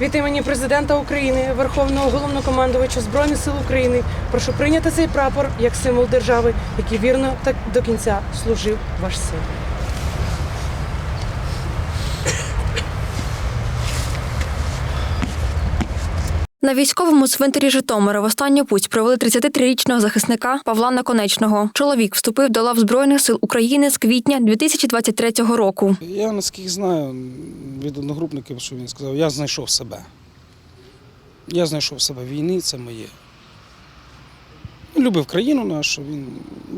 імені президента України, Верховного головнокомандувача Збройних сил України прошу прийняти цей прапор як символ держави, який вірно та до кінця служив ваш син. На військовому цвинтарі Житомира в останню путь провели 33-річного захисника Павла Наконечного. Чоловік вступив до лав Збройних сил України з квітня 2023 року. Я наскільки знаю від одногрупників, що він сказав, я знайшов себе. Я знайшов себе війни, це моє. Любив країну нашу, він,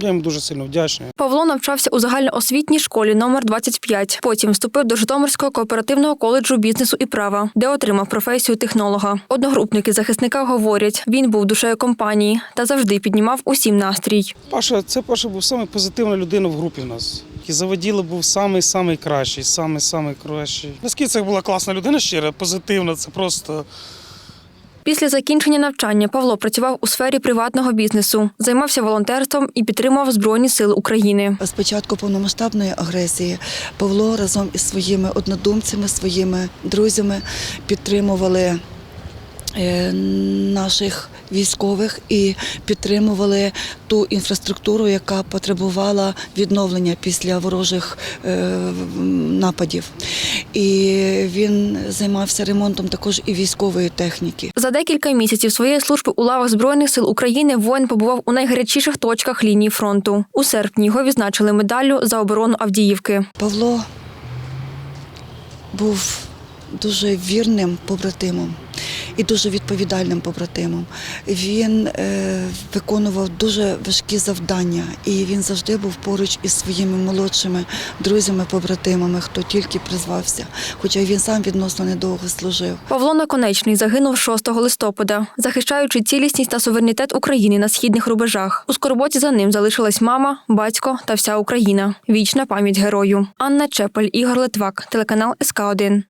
я йому дуже сильно вдячний. Павло навчався у загальноосвітній школі номер 25. Потім вступив до Житомирського кооперативного коледжу бізнесу і права, де отримав професію технолога. Одногрупники захисника говорять, він був душею компанії та завжди піднімав усім настрій. Паша, це Паша був самий позитивна людина в групі в нас. І заводіло був самий самий кращий, самий самий кращий. Наскільки це була класна людина, щира, позитивна, це просто. Після закінчення навчання Павло працював у сфері приватного бізнесу, займався волонтерством і підтримував Збройні сили України. З початку повномасштабної агресії Павло разом із своїми однодумцями, своїми друзями підтримували наших військових і підтримували ту інфраструктуру, яка потребувала відновлення після ворожих е, нападів. І він займався ремонтом також і військової техніки. За декілька місяців своєї служби у лавах Збройних сил України воїн побував у найгарячіших точках лінії фронту. У серпні його відзначили медаллю за оборону Авдіївки. Павло був дуже вірним побратимом і дуже відповідальним побратимом. Він е, виконував дуже важкі завдання, і він завжди був поруч із своїми молодшими друзями, побратимами, хто тільки призвався, хоча він сам відносно недовго служив. Павло Наконечний загинув 6 листопада, захищаючи цілісність та суверенітет України на східних рубежах. У скорботі за ним залишилась мама, батько та вся Україна. Вічна пам'ять герою. Анна Чепель, Ігор Литвак, телеканал СК 1